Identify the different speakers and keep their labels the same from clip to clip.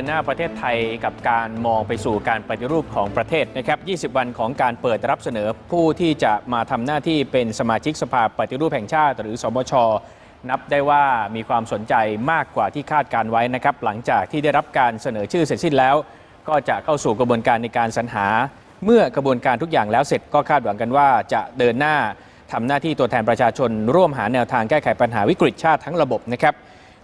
Speaker 1: ดินหน้าประเทศไทยกับการมองไปสู่การปฏิรูปของประเทศนะครับ 20 วันของการเปิดรับเสนอผู้ที่จะมาทำหน้าที่เป็นสมาชิกสภาปฏิรูปแห่งชาติ หรือสบช นับได้ว่ามีความสนใจมากกว่าที่คาดการไว้นะครับ หลังจากที่ได้รับการเสนอชื่อเสร็จสิ้นแล้ว ก็จะเข้าสู่กระบวนการในการสรรหา เมื่อกระบวนการทุกอย่างแล้วเสร็จก็คาดหวังกันว่าจะเดินหน้าทำหน้าที่ตัวแทนประชาชน ร่วมหาแนวทางแก้ไขปัญหาวิกฤตชาติทั้งระบบนะครับ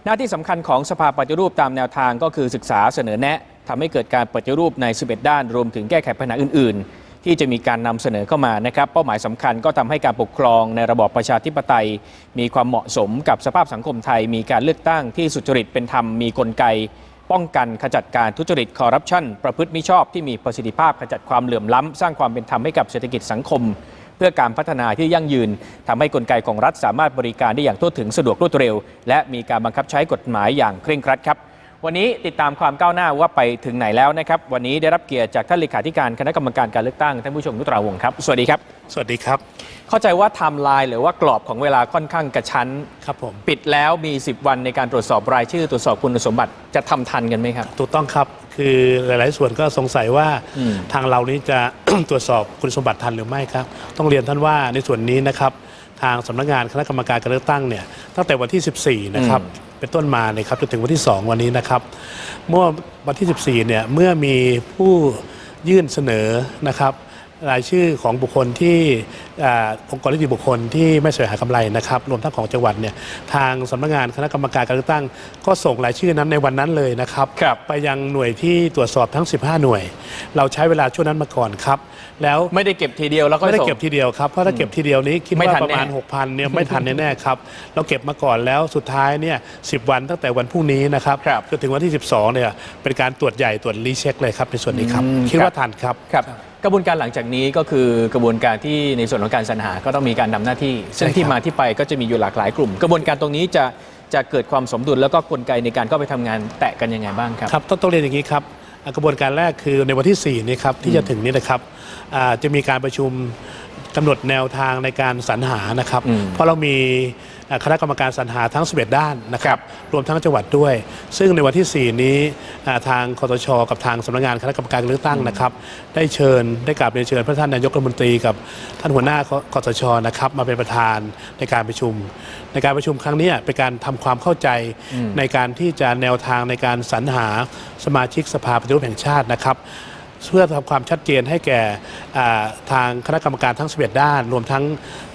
Speaker 1: หน้าที่สำคัญของสภาปฏิรูปตามแนวทางก็คือศึกษาเสนอแนะทำให้เกิดการปฏิรูปใน 11 ด้าน รวมถึงแก้ไขปัญหาอื่น ๆ ที่จะมีการนำเสนอเข้ามานะครับ เป้าหมายสำคัญก็ทำให้การปกครองในระบอบประชาธิปไตย มีความเหมาะสมกับสภาพสังคมไทย มีการเลือกตั้งที่สุจริตเป็นธรรมมีกลไก ป้องกันขจัดการทุจริตคอร์รัปชันประพฤติมิชอบที่มีประสิทธิภาพขจัดความเหลื่อมล้ำสร้างความเป็นธรรมให้กับเศรษฐกิจสังคม เพื่อการพัฒนาที่ยั่งยืนทำให้กลไกของรัฐสามารถบริการได้อย่างทั่วถึงสะดวกรวดเร็ว และมีการบังคับใช้กฎหมายอย่างเคร่งครัดครับ วันนี้ติดตามความก้าวหน้าว่าไปถึงไหนแล้วนะครับ วันนี้ได้รับเกียรติจากท่านเลขาธิการคณะกรรมการการเลือกตั้งท่านผู้ชมนุตราวงศ์ครับ สวัสดีครับ
Speaker 2: สวัสดีครับ
Speaker 1: เข้าใจว่าไทม์ไลน์หรือว่ากรอบของเวลาค่อนข้างกระชั้น
Speaker 2: ครับผม
Speaker 1: ปิดแล้วมี 10 วันในการตรวจสอบรายชื่อ ตรวจสอบคุณสมบัติจะทำทันกันไหมครับ
Speaker 2: ถูกต้องครับ คือหลาย ๆ ส่วนก็สงสัยว่า
Speaker 1: อืม
Speaker 2: ทางเรานี้จะตรวจสอบคุณสมบัติทันหรือไม่ครับ ต้องเรียนท่านว่าในส่วนนี้นะครับ ทางสำนักงานคณะกรรมการการเลือกตั้งเนี่ยตั้งแต่วันที่ 14 นะครับ เป็นต้นมาเนี่ยครับจนถึงวันที่ 2 วันนี้นะครับ เมื่อวันที่ 14 เนี่ยเมื่อมีผู้ยื่นเสนอนะครับ รายชื่อของบุคคลที่อ่าองค์กรนิติบุคคลที่ไม่แสวงหากำไรนะครับรวมทั้งของจังหวัดเนี่ยทางสำนักงานคณะกรรมการการเลือกตั้ง ก็ส่งรายชื่อนั้นในวันนั้นเลยนะครับ
Speaker 1: ครับ
Speaker 2: ไปยังหน่วยที่ตรวจสอบทั้ง 15 หน่วย เราใช้เวลาช่วงนั้นมาก่อนครับ แล้ว
Speaker 1: ไม่ได้เก็บทีเดียวแล้วก็
Speaker 2: ไม่ได้
Speaker 1: ส่ง
Speaker 2: เก็บทีเดียวครับเพราะถ้าเก็บทีเดียวนี้คิด
Speaker 1: ไม่
Speaker 2: ว่า
Speaker 1: ทัน
Speaker 2: ประมาณ
Speaker 1: แน่
Speaker 2: 6,000เนี่ยไม่ทันแน่ๆครับเราเก็บมาก่อนแล้วสุดท้ายเนี่ย10วันตั้งแต่วันพรุ่งนี้นะครับ
Speaker 1: ครับ
Speaker 2: จนถึงวันที่ 12เนี่ยเป็นการตรวจใหญ่ตรวจรีเช็คเลยครับในส่วนนี้ครับ
Speaker 1: อืม
Speaker 2: คิด
Speaker 1: ครับ
Speaker 2: ว่าทันครับ
Speaker 1: ครับ กระบวนการหลังจากนี้ก็คือกระบวนการที่ในส่วนของการสรรหาก็ต้องมีการทำหน้าที่ ซึ่ง
Speaker 2: ใช่ครับ
Speaker 1: ที่มาที่ไปก็จะมีอยู่หลากหลายกลุ่ม กระบวนการตรงนี้จะจะเกิดความสมดุลแล้วก็กลไกในการเข้าไปทำงานแตะกันยังไงบ้างครับ
Speaker 2: ครับต้องต้องเรียนอย่างนี้ครับอ่ากระบวนการแรกคือในวันที่ 4 นี้ครับที่จะถึงนี้นะครับอ่าจะมีการประชุมกำหนดแนวทางในการสรรหานะครับ
Speaker 1: อืม
Speaker 2: เพราะเรามีอ่า คณะกรรมการสรรหาทั้ง 11 ด้านนะค
Speaker 1: ครั
Speaker 2: รับบรวมทั้งจังหวัดด้วย ซึ่งในวันที่ 4 นี้อ่าทางคอตชกับทางสำนักงานคณะกรรมการเลือกตั้งนะครับ ได้เชิญได้กราบเรียนเชิญพระท่านนายกรัฐมนตรีกับท่านหัวหน้าคอตชนะครับมาเป็นประธานในการประชุม ในการประชุมครั้งเนี้ยเป็นการทำความเข้าใจในการที่จะแนวทางในการสรรหาสมาชิกสภาปฏิรูปแห่งชาตินะครับ เพื่อทำความชัดเจนให้แก่อ่าทางคณะกรรมการทั้ง 11 ด้าน รวมทั้ง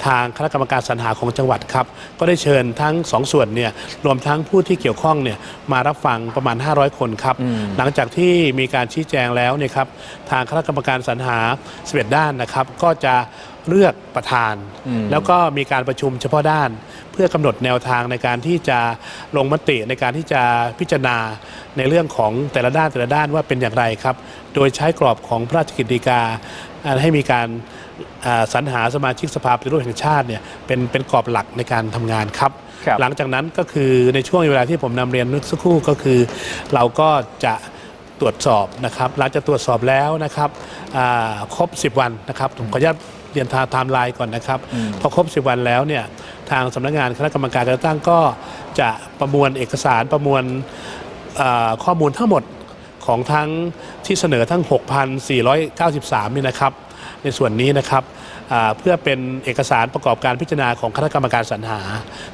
Speaker 2: ทางคณะกรรมการสรรหาของจังหวัดครับ ก็ได้เชิญทั้งสองส่วนเนี่ยรวมทั้งผู้ที่เกี่ยวข้องเนี่ยมารับฟังประมาณ 500 คนครับ หลังจากที่มีการชี้แจงแล้วเนี่ยครับทางคณะกรรมการสรรหา 11 ด้านนะครับ ก็จะเลือกประธาน
Speaker 1: อืม
Speaker 2: แล้วก็มีการประชุมเฉพาะด้าน เพื่อกำหนดแนวทางในการที่จะลงมติในการที่จะพิจารณาในเรื่องของแต่ละด้านแต่ละด้านว่าเป็นอย่างไรครับ โดยใช้กรอบของพระราชกิจฎีกาอ่าให้มีการอ่าสรรหาสมาชิกสภาปฏิรูปแห่งชาติเนี่ยเป็นเป็นกรอบหลักในการทำงานครับ
Speaker 1: ครับ
Speaker 2: หลังจากนั้นก็คือในช่วงเวลาที่ผมนำเรียนเมื่อสักครู่ก็คือ เราก็จะตรวจสอบนะครับหลังจากตรวจสอบแล้วนะครับอ่าครบ 10 วันนะครับผมขออนุญาต เรียนไทม์ไลน์ก่อนนะครับ พอครบ 10 วันแล้วเนี่ยทางสำนักงานคณะกรรมการการเลือกตั้งก็จะประมวลเอกสารประมวลอ่าข้อมูลทั้งหมดของทั้งที่เสนอทั้ง 6,493นี่นะครับ ในส่วนนี้นะครับอ่าเพื่อเป็นเอกสารประกอบการพิจารณาของคณะกรรมการสรรหา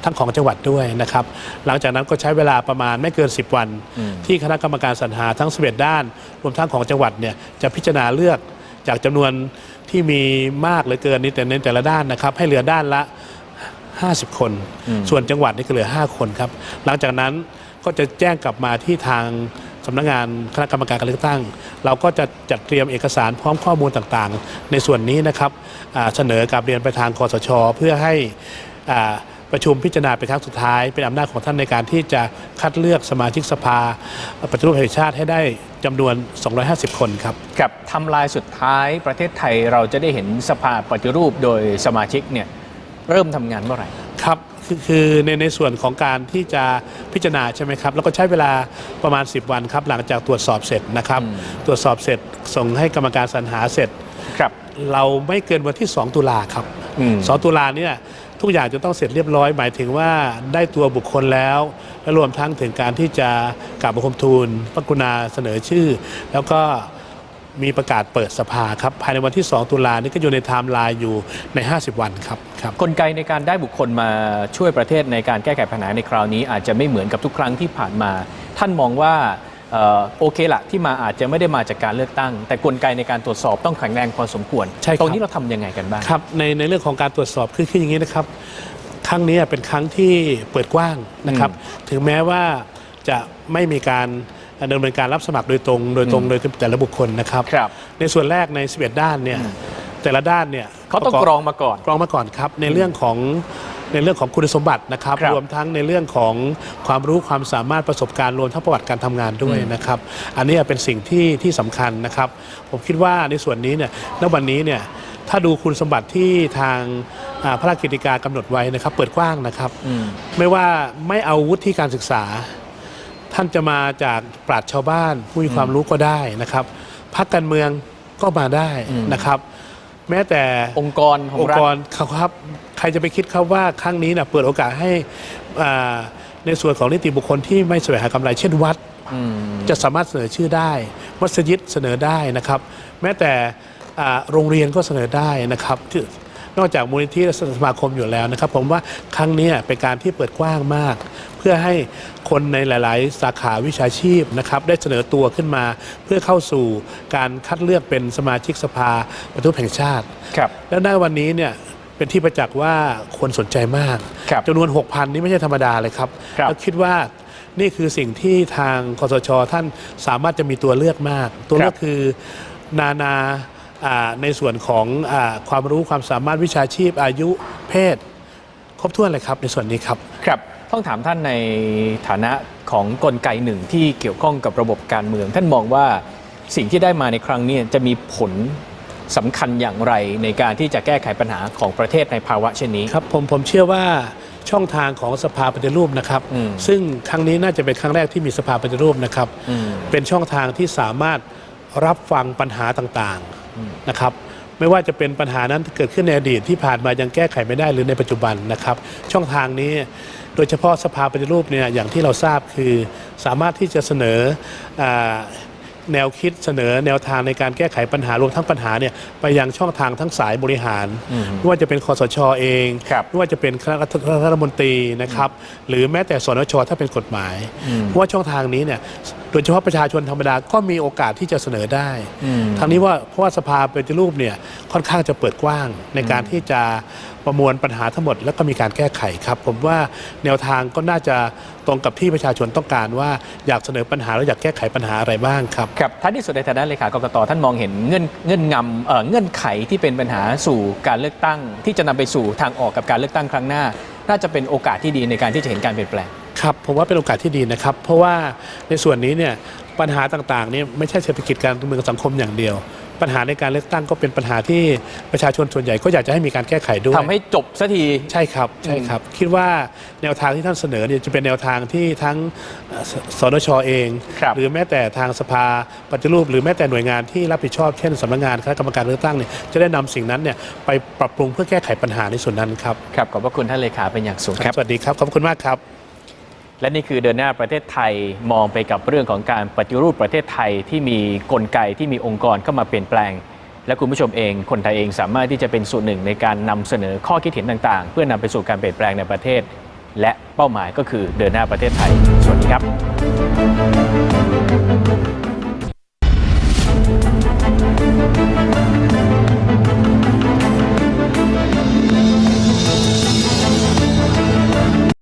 Speaker 2: ทั้งของจังหวัดด้วยนะครับ หลังจากนั้นก็ใช้เวลาประมาณไม่เกิน 10 วัน ที่คณะกรรมการสรรหาทั้ง11ด้าน รวมทั้งของจังหวัดเนี่ยจะพิจารณาเลือกจากจำนวน ที่มีมากเหลือเกินนี้แต่ในแต่ละด้านนะครับ ให้เหลือด้านละ 50 คน ส่วนจังหวัดนี่ก็เหลือ 5 คนครับ หลังจากนั้นก็จะแจ้งกลับมาที่ทางสำนักงานคณะกรรมการการเลือกตั้ง เราก็จะจัดเตรียมเอกสารพร้อมข้อมูลต่างๆ ในส่วนนี้นะครับอ่าเสนอกับเรียนไปทางคอสช เพื่อให้อ่า ประชุมพิจารณาเป็นครั้งสุดท้าย เป็นอำนาจของท่านในการที่จะคัดเลือกสมาชิกสภาปฏิรูปแห่งชาติให้ได้จำนวน 250 คนครับ
Speaker 1: กับทำลายสุดท้ายประเทศไทยเราจะได้เห็นสภาปฏิรูปโดยสมาชิกเนี่ยเริ่มทำงานเมื่อไหร่
Speaker 2: ครับคือคือในในส่วนของการที่จะพิจารณาใช่ไหมครับ แล้วก็ใช้เวลาประมาณ 10 วันครับ หลังจากตรวจสอบเสร็จนะครับ ตรวจสอบเสร็จส่งให้กรรมการสรรหาเสร็จ
Speaker 1: ครับ
Speaker 2: เราไม่เกินวันที่ 2 ตุลาครับ
Speaker 1: อืม
Speaker 2: สองตุลาเนี่ยทุกอย่างจะต้องเสร็จเรียบร้อยหมายถึงว่าได้ตัวบุคคลแล้ว และรวมทั้งถึงการที่จะกราบบังคมทูลพระกรุณาเสนอชื่อ แล้วก็มีประกาศเปิดสภาครับ ภายในวันที่ 2 ตุลานี่ก็อยู่ในไทม์ไลน์อยู่ใน 50 วันครับครับ
Speaker 1: กลไกในการได้บุคคลมาช่วยประเทศในการแก้ไขปัญหาในคราวนี้อาจจะไม่เหมือนกับทุกครั้งที่ผ่านมา ท่านมองว่าเอ่อ โอเคละที่มาอาจจะไม่ได้มาจากการเลือกตั้ง แต่กลไกในการตรวจสอบต้องแข็งแรงพอสมควร
Speaker 2: ใช่ครับ
Speaker 1: ตรงนี้เราทำยังไงกันบ้าง
Speaker 2: ครับในในเรื่องของการตรวจสอบคือคืออย่างนี้นะครับ ครั้งนี้เป็นครั้งที่เปิดกว้างนะครับ ถึงแม้ว่าจะไม่มีการดำเนินการรับสมัครโดยตรงโดยตรงโดยแต่ละบุคคลนะครับ
Speaker 1: ครับ
Speaker 2: ในส่วนแรกใน 11 ด้านเนี่ยแต่ละด้านเนี่ย
Speaker 1: เขาต้อง
Speaker 2: ประ
Speaker 1: กรองมาก่อน
Speaker 2: กรองมาก่อนครับในเรื่องของ ในเรื่องของคุณสมบัตินะครับ
Speaker 1: ครับ
Speaker 2: รวมทั้งในเรื่องของความรู้ความสามารถประสบการณ์รวมทั้งประวัติการทำงานด้วยนะครับ อันนี้เป็นสิ่งที่ที่สำคัญนะครับ ผมคิดว่าในส่วนนี้เนี่ยณวันนี้เนี่ยถ้าดูคุณสมบัติที่ทางอ่าพระราชกฤษฎีกากำหนดไว้นะครับ เปิดกว้างนะครับ
Speaker 1: อืม
Speaker 2: ไม่ว่าไม่เอาวุฒิการศึกษา ท่านจะมาจากปราชญ์ชาวบ้านผู้มีความรู้ก็ได้นะครับพรรคการเมืองก็มาได้
Speaker 1: อืม
Speaker 2: นะครับ แม้แต่
Speaker 1: องค์กรของ
Speaker 2: อง
Speaker 1: รั
Speaker 2: ค์
Speaker 1: ฐ
Speaker 2: กรครับ ใครจะไปคิดครับว่าครั้งนี้นะเปิดโอกาสให้อ่าในส่วนของนิติบุคคลที่ไม่แสวงหากำไร เช่นวัด
Speaker 1: อืม
Speaker 2: จะสามารถเสนอชื่อได้ มัสยิดเสนอได้นะครับ แม้แต่อ่าโรงเรียนก็เสนอได้นะครับที่นอกจากมูลนิธิและสมาคมอยู่แล้วนะครับ ผมว่าครั้งเนี้ยเป็นการที่เปิดกว้างมาก เพื่อให้คนในหลาย ๆ สาขาวิชาชีพนะครับ ได้เสนอตัวขึ้นมา เพื่อเข้าสู่การคัดเลือกเป็นสมาชิกสภาปฏิรูปแห่งชาติ
Speaker 1: ครับ
Speaker 2: แล้วในวันนี้เนี่ย เป็นที่ประจักษ์ว่าคนสนใจมาก
Speaker 1: ครับ
Speaker 2: จำนวน 6,000 นี่ไม่ใช่ธรรมดาเลยครับ
Speaker 1: ครับ
Speaker 2: แล้วคิดว่านี่คือสิ่งที่ทางคอสชท่านสามารถจะมีตัวเลือกมาก ตัวเลือกคือนานาอ่าในส่วนของอาความรู้ความสามารถวิชาชีพอายุเพศ ครบถ้วนเลยครับในส่วนนี้ครับ
Speaker 1: ครับต้องถามท่านในฐานะของกลไกหนึ่งที่เกี่ยวข้องกับระบบการเมือง ท่านมองว่าสิ่งที่ได้มาในครั้งนี้จะมีผล สำคัญอย่างไรในการที่จะแก้ไขปัญหาของประเทศในภาวะเช่นนี้
Speaker 2: ครับผมผมเชื่อว่าช่องทางของสภาปฏิรูปนะครับ
Speaker 1: อืม
Speaker 2: ซึ่งครั้งนี้น่าจะเป็นครั้งแรกที่มีสภาปฏิรูปนะครับ
Speaker 1: อืม
Speaker 2: เป็นช่องทางที่สามารถรับฟังปัญหาต่างๆนะครับ ไม่ว่าจะเป็นปัญหานั้นที่เกิดขึ้นในอดีตที่ผ่านมายังแก้ไขไม่ได้หรือในปัจจุบันนะครับ ช่องทางนี้โดยเฉพาะสภาปฏิรูปเนี่ยอย่างที่เราทราบคือสามารถที่จะเสนออา แนวคิดเสนอแนวทางในการแก้ไขปัญหารวมทั้งปัญหาเนี่ยไปยังช่องทางทั้งสายบริหาร
Speaker 1: อืม
Speaker 2: ไม่ว่าจะเป็นคอสชเอง
Speaker 1: ครับ
Speaker 2: ไม่ว่าจะเป็นคณะรัฐมนตรีนะครับหรือแม้แต่สนชถ้าเป็นกฎหมาย
Speaker 1: อืม
Speaker 2: เพราะว่าช่องทางนี้เนี่ย โดยเฉพาะประชาชนธรรมดาก็มีโอกาสที่จะเสนอได้
Speaker 1: อืม
Speaker 2: ทางนี้ว่าเพราะว่าสภาปฏิรูปเนี่ยค่อนข้างจะเปิดกว้างในการที่จะประมวลปัญหาทั้งหมด แล้วก็มีการแก้ไขครับ ผมว่าแนวทางก็น่าจะตรงกับที่ประชาชนต้องการว่าอยากเสนอปัญหาแล้วอยากแก้ไขปัญหาอะไรบ้างครับ
Speaker 1: ครับท่านที่สุดในฐานะเลขากรกตท่านมองเห็นเงื่อนเงื่อนงำเอ่อเงื่อนไขที่เป็นปัญหาสู่การเลือกตั้ง ที่จะนำไปสู่ทางออกกับการเลือกตั้งครั้งหน้า น่าจะเป็นโอกาสที่ดีในการที่จะเห็นการเปลี่ยนแปลง
Speaker 2: ครับผมว่าเป็นโอกาสที่ดีนะครับ เพราะว่าในส่วนนี้เนี่ยปัญหาต่างๆเนี่ยไม่ใช่เศรษฐกิจการเมืองสังคมอย่างเดียว ปัญหาในการเลือกตั้งก็เป็นปัญหาที่ประชาชนส่วนใหญ่ก็อยากจะให้มีการแก้ไขด้วย
Speaker 1: ทำให้จบสักที
Speaker 2: ใช่ครับใช่ครับ คิดว่าแนวทางที่ท่านเสนอเนี่ยจะเป็นแนวทางที่ทั้งเอ่อสสนชเอง
Speaker 1: ครับ
Speaker 2: หรือแม้แต่ทางสภาปฏิรูป หรือแม้แต่หน่วยงานที่รับผิดชอบเช่นสำนักงานคณะกรรมการเลือกตั้งเนี่ยจะได้นำสิ่งนั้นเนี่ยไปปรับปรุงเพื่อแก้ไขปัญหาในส่วนนั้นครับ
Speaker 1: ครับขอบพระคุณท่านเลขาเป็นอย่างสูงครับ
Speaker 2: สวัสดีครับขอบคุณมากครับ
Speaker 1: และนี่คือเดินหน้าประเทศไทยมองไปกับเรื่องของการปฏิรูปประเทศไทยที่มีกลไกที่มีองค์กรเข้ามาเปลี่ยนแปลง และคุณผู้ชมเองคนไทยเองสามารถที่จะเป็นส่วนหนึ่งในการนำเสนอข้อคิดเห็นต่าง ๆ เพื่อนำไปสู่การเปลี่ยนแปลงในประเทศ และเป้าหมายก็คือเดินหน้าประเทศไทย สวัสดีครับ